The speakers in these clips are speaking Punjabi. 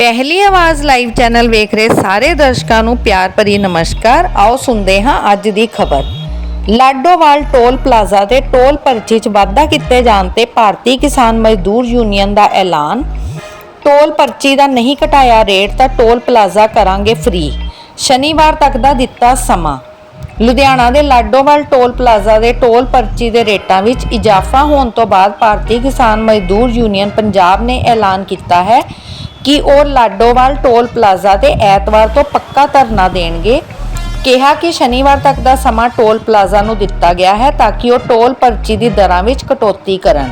ਪਹਿਲੀ ਆਵਾਜ਼ ਲਾਈਵ ਚੈਨਲ ਵੇਖ ਰਹੇ ਸਾਰੇ ਦਰਸ਼ਕਾਂ ਨੂੰ ਪਿਆਰ ਭਰੀ ਨਮਸਕਾਰ। ਆਓ ਸੁਣਦੇ ਹਾਂ ਅੱਜ ਦੀ ਖਬਰ। ਲਾਡੋਵਾਲ ਟੋਲ ਪਲਾਜ਼ਾ ਤੇ ਟੋਲ ਪਰਚੀ 'ਚ ਵਾਧਾ ਕੀਤੇ ਜਾਣ ਤੇ ਭਾਰਤੀ ਕਿਸਾਨ ਮਜ਼ਦੂਰ ਯੂਨੀਅਨ ਦਾ ਐਲਾਨ। ਟੋਲ ਪਰਚੀ ਦਾ ਨਹੀਂ ਘਟਾਇਆ ਰੇਟ ਤਾਂ ਟੋਲ ਪਲਾਜ਼ਾ ਕਰਾਂਗੇ ਫ੍ਰੀ ਸ਼ਨੀਵਾਰ ਤੱਕ ਦਾ ਦਿੱਤਾ ਸਮਾਂ। ਲੁਧਿਆਣਾ ਦੇ ਲਾਡੋਵਾਲ ਟੋਲ ਪਲਾਜ਼ਾ ਦੇ ਟੋਲ ਪਰਚੀ ਦੇ ਰੇਟਾਂ ਵਿੱਚ ਇਜ਼ਾਫਾ ਹੋਣ ਤੋਂ ਬਾਅਦ ਭਾਰਤੀ ਕਿਸਾਨ ਮਜ਼ਦੂਰ ਯੂਨੀਅਨ ਪੰਜਾਬ ਨੇ ਐਲਾਨ ਕੀਤਾ ਹੈ। ਕਿ ਉਹ ਲਾਡੋਵਾਲ ਟੋਲ ਪਲਾਜ਼ਾ ਤੇ ਐਤਵਾਰ ਤੋਂ ਪੱਕਾ ਧਰਨਾ ਦੇਣਗੇ। ਕਿਹਾ ਕਿ ਸ਼ਨੀਵਾਰ ਤੱਕ ਦਾ ਸਮਾਂ ਟੋਲ ਪਲਾਜ਼ਾ ਨੂੰ ਦਿੱਤਾ ਗਿਆ ਹੈ ਤਾਂ ਕਿ ਉਹ ਟੋਲ ਪਰਚੀ ਦੀ ਦਰਾਂ ਵਿੱਚ ਕਟੌਤੀ ਕਰਨ।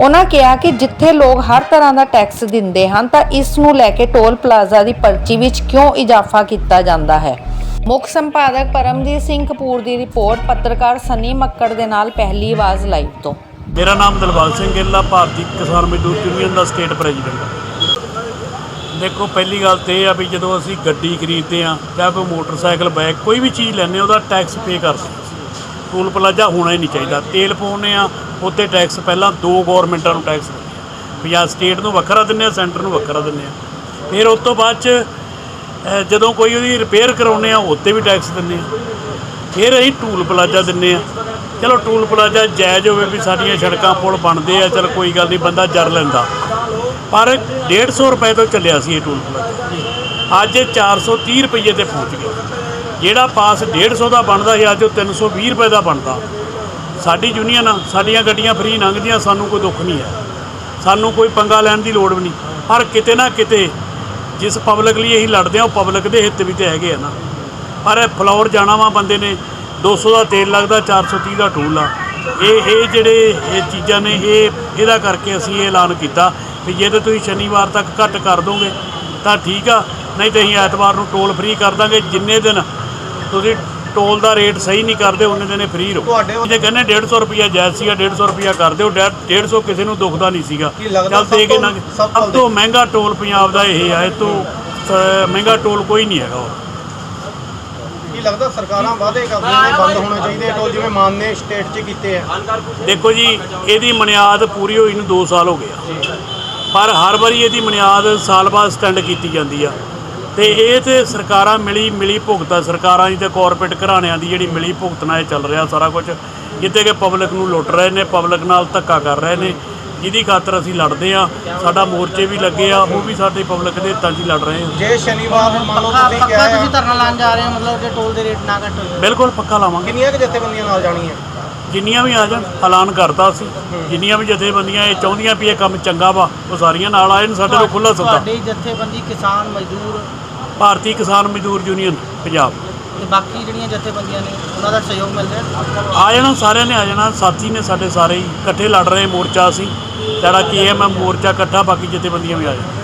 ਉਹਨਾਂ ਕਿਹਾ ਕਿ ਜਿੱਥੇ ਲੋਕ ਹਰ ਤਰ੍ਹਾਂ ਦਾ ਟੈਕਸ ਦਿੰਦੇ ਹਨ ਤਾਂ ਇਸ ਨੂੰ ਲੈ ਕੇ ਟੋਲ ਪਲਾਜ਼ਾ ਦੀ ਪਰਚੀ ਵਿੱਚ ਕਿਉਂ ਇਜ਼ਾਫਾ ਕੀਤਾ ਜਾਂਦਾ ਹੈ। ਮੁੱਖ ਸੰਪਾਦਕ ਪਰਮਜੀਤ ਸਿੰਘ ਕਪੂਰ ਦੀ ਰਿਪੋਰਟ ਪੱਤਰਕਾਰ ਸਨੀ ਮੱਕੜ ਦੇ ਨਾਲ ਪਹਿਲੀ ਆਵਾਜ਼ ਲਾਈਵ ਤੋਂ। ਮੇਰਾ ਨਾਮ ਦਿਲਬਾਗ ਸਿੰਘ ਗਿੱਲ ਆ, ਭਾਰਤੀ ਕਿਸਾਨ ਮਜ਼ਦੂਰ ਯੂਨੀਅਨ ਦਾ ਸਟੇਟ ਪ੍ਰੈਜ਼ੀਡੈਂਟ। ਦੇਖੋ, ਪਹਿਲੀ ਗੱਲ ਤੇ ਇਹ ਆ ਵੀ ਜਦੋਂ ਅਸੀਂ ਗੱਡੀ ਖਰੀਦਦੇ ਆ ਜਾਂ ਕੋਈ ਮੋਟਰਸਾਈਕਲ, ਬਾਈਕ, ਕੋਈ ਵੀ ਚੀਜ਼ ਲੈਂਦੇ ਆ ਉਹਦਾ ਟੈਕਸ ਪੇ ਕਰਦੇ ਹਾਂ। ਟੂਲ ਪਲਾਜ਼ਾ ਹੋਣਾ ਹੀ ਨਹੀਂ ਚਾਹੀਦਾ। ਤੇਲ ਪਾਉਂਦੇ ਆ ਉੱਤੇ ਟੈਕਸ ਪਹਿਲਾਂ ਦੋ ਗਵਰਨਮੈਂਟਾਂ ਨੂੰ ਟੈਕਸ ਦਿੰਦੇ ਆ ਪੰਜਾਬ ਸਟੇਟ ਨੂੰ ਵੱਖਰਾ ਦਿੰਦੇ ਆ ਸੈਂਟਰ ਨੂੰ ਵੱਖਰਾ ਦਿੰਦੇ ਆ ਫਿਰ ਉਸ ਤੋਂ ਬਾਅਦ ਚ ਜਦੋਂ ਕੋਈ ਉਹਦੀ ਰਿਪੇਅਰ ਕਰਾਉਂਦੇ ਆ ਉੱਤੇ ਵੀ ਟੈਕਸ ਦਿੰਦੇ ਆ ਫਿਰ ਅਸੀਂ ਟੂਲ ਪਲਾਜ਼ਾ ਦਿੰਨੇ ਆ ਚਲੋ ਟੂਲ ਪਲਾਜ਼ਾ ਜਾਇਜ਼ ਹੋਵੇ ਵੀ ਸਾਡੀਆਂ ਸੜਕਾਂ ਪੁਲ ਬਣਦੇ ਆ, ਚਲ ਕੋਈ ਗੱਲ ਨਹੀਂ, ਬੰਦਾ ਜਰ ਲੈਂਦਾ। ਪਰ 150 ਰੁਪਏ ਤੋਂ ਚੱਲਿਆ ਸੀ ਇਹ ਟੂਲ ਪਲਾਜ਼ਾ ਅੱਜ ਇਹ 430 ਰੁਪਏ ਤੇ ਪਹੁੰਚ ਗਿਆ। ਜਿਹੜਾ ਪਾਸ 150 ਦਾ ਬਣਦਾ ਸੀ, ਅੱਜ ਉਹ 320 ਰੁਪਏ ਦਾ ਬਣਦਾ। ਸਾਡੀ ਯੂਨੀਅਨ ਆ, ਸਾਡੀਆਂ ਗੱਡੀਆਂ ਫ੍ਰੀ ਲੰਘਦੀਆਂ, ਸਾਨੂੰ ਕੋਈ ਦੁੱਖ ਨਹੀਂ ਹੈ। ਸਾਨੂੰ ਕੋਈ ਪੰਗਾ ਲੈਣ ਦੀ ਲੋੜ ਵੀ ਨਹੀਂ। ਪਰ ਕਿਤੇ ਨਾ ਕਿਤੇ ਜਿਸ ਪਬਲਿਕ ਲਈ ਅਸੀਂ ਲੜਦੇ ਆ ਉਹ ਪਬਲਿਕ ਦੇ ਹਿੱਤ ਵਿੱਚ ਹੈਗੇ ਆ ਨਾ। ਪਰ ਇਹ ਫਲੋਰ ਜਾਣਾ ਵਾ ਬੰਦੇ ਨੇ 200 ਦਾ ਤੇਲ ਲੱਗਦਾ 430 ਦਾ ਟੂਲ ਆ। ਇਹ ਇਹ ਜਿਹੜੇ ਇਹ ਚੀਜ਼ਾਂ ਨੇ, ਇਹ, ਇਹਦਾ ਕਰਕੇ ਅਸੀਂ ਇਹ ਐਲਾਨ ਕੀਤਾ। ਵੀ ਜੇ ਤੇ ਤੁਸੀਂ ਸ਼ਨੀਵਾਰ ਤੱਕ ਘੱਟ ਕਰ ਦੋਗੇ ਤਾਂ ਠੀਕ ਆ। ਨਹੀਂ ਤੇ ਅਸੀਂ ਐਤਵਾਰ ਨੂੰ ਟੋਲ ਫ੍ਰੀ ਕਰ ਦਾਂਗੇ ਜਿੰਨੇ ਦਿਨ ਤੁਸੀਂ ਟੋਲ ਦਾ ਰੇਟ ਸਹੀ ਨਹੀਂ ਕਰਦੇ ਉਹਨੇ ਦਿਨੇ ਫ੍ਰੀ ਰਹੋ। ਤੁਹਾਡੇ- ਜੇ ਕਹਿੰਦੇ 150 ਰੁਪਿਆ ਜਾਇਜ਼ ਸੀਗਾ 150 ਰੁਪਿਆ ਕਰ ਦਿਓ 150 ਕਿਸੇ ਨੂੰ ਦੁਖਦਾ ਨਹੀਂ ਸੀਗਾ। ਚੱਲ ਦੇ ਕੇ ਨਾ ਸਭ ਤੋਂ ਮਹਿੰਗਾ ਟੋਲ ਪੰਜਾਬ ਦਾ ਇਹ ਆ ਇਹ ਤੋਂ ਮਹਿੰਗਾ ਟੋਲ ਕੋਈ ਨਹੀਂ ਹੈਗਾ ਕੀ ਲੱਗਦਾ ਸਰਕਾਰਾਂ ਵਾਅਦੇ ਕਰਦੀਆਂ ਨੇ ਬੰਦ ਹੋਣੇ ਚਾਹੀਦੇ ਟੋਲ ਜਿਵੇਂ ਮਾਨ ਨੇ ਸਟੇਟ 'ਚ ਕੀਤੇ ਆ? ਦੇਖੋ ਜੀ ਇਹਦੀ ਮਨਿਆਦ ਪੂਰੀ ਹੋਈ ਨੂੰ 2 ਸਾਲ ਹੋ ਗਏ ਆ। ਪਰ ਹਰ ਵਾਰੀ ਇਹਦੀ ਮਨਿਆਦ ਸਾਲ ਬਾਅਦ ਸਟੈਂਡ ਕੀਤੀ ਜਾਂਦੀ ਆ। ਤੇ ਇਹ ਤੇ ਸਰਕਾਰਾਂ ਮਿਲੀ ਮਿਲੀ ਭੁਗਤ ਸਰਕਾਰਾਂ ਦੀ ਤੇ ਕਾਰਪੋਰੇਟ ਘਰਾਣਿਆਂ ਦੀ ਜਿਹੜੀ ਮਿਲੀ ਭੁਗਤ ਨਾਲ ਇਹ ਚੱਲ ਰਿਹਾ ਸਾਰਾ ਕੁਝ ਜਿੱਤੇ ਕਿ ਪਬਲਿਕ ਨੂੰ ਲੁੱਟ ਰਹੇ ਨੇ ਪਬਲਿਕ ਨਾਲ ਧੱਕਾ ਕਰ ਰਹੇ ਨੇ। ਜਿਹਦੀ ਖਾਤਰ ਅਸੀਂ ਲੜਦੇ ਆ। ਸਾਡਾ ਮੋਰਚੇ ਵੀ ਲੱਗੇ ਆ ਉਹ ਵੀ ਸਾਡੇ ਪਬਲਿਕ ਦੇ ਹਿੱਤਾਂ 'ਚ ਹੀ ਲੜ ਰਹੇ ਆ। ਜੇ ਸ਼ਨੀਵਾਰ ਨੂੰ ਮੰਨ ਲਓ ਪੱਕਾ ਤੁਸੀਂ ਪੱਕਾ ਕਿਹਾ ਤੁਸੀਂ ਆ ਧਰਨਾ ਲਾਉਣ ਜਾ ਰਹੇ ਹੋ ਮਤਲਬ ਕਿ ਟੋਲ ਦੇ ਰੇਟ ਨਾ ਘੱਟ। ਬਿਲਕੁਲ ਪੱਕਾ ਲਾਵਾਂਗੇ। ਕਿੰਨੀਆਂ ਕੁ ਜਥੇਬੰਦੀਆਂ ਨਾਲ ਜਾਣੀਆਂ ਜਿੰਨੀਆਂ ਵੀ ਆ ਜਾਣ ਐਲਾਨ ਕਰਤਾ ਸੀ। ਜਿੰਨੀਆਂ ਵੀ ਜਥੇਬੰਦੀਆਂ ਇਹ ਚਾਹੁੰਦੀਆਂ ਵੀ ਇਹ ਕੰਮ ਚੰਗਾ ਵਾ ਉਹ ਸਾਰੀਆਂ ਨਾਲ ਆਏ ਨੇ ਸਾਡੇ ਤੋਂ ਖੁੱਲਾ ਸੱਦਾ। ਤੁਹਾਡੀ ਜਥੇਬੰਦੀ ਕਿਸਾਨ ਮਜ਼ਦੂਰ ਭਾਰਤੀ ਕਿਸਾਨ ਮਜ਼ਦੂਰ ਯੂਨੀਅਨ ਪੰਜਾਬ। ਤੇ ਬਾਕੀ ਜਿਹੜੀਆਂ ਜਥੇਬੰਦੀਆਂ ਨੇ ਉਹਨਾਂ ਦਾ ਸਹਿਯੋਗ ਮਿਲ ਰਿਹਾ? ਆ ਜਾਣਾ ਸਾਰਿਆਂ ਨੇ ਆ ਜਾਣਾ। ਸਾਥੀ ਨੇ ਸਾਡੇ ਸਾਰੇ ਹੀ ਇਕੱਠੇ ਲੜ ਰਹੇ ਮੋਰਚਾ ਸੀ। ਜਿਹੜਾ ਕੀ ਹੈ ਮੈਂ ਮੋਰਚਾ ਇਕੱਠਾ ਬਾਕੀ ਜਥੇਬੰਦੀਆਂ ਵੀ ਆ ਜਾਣ।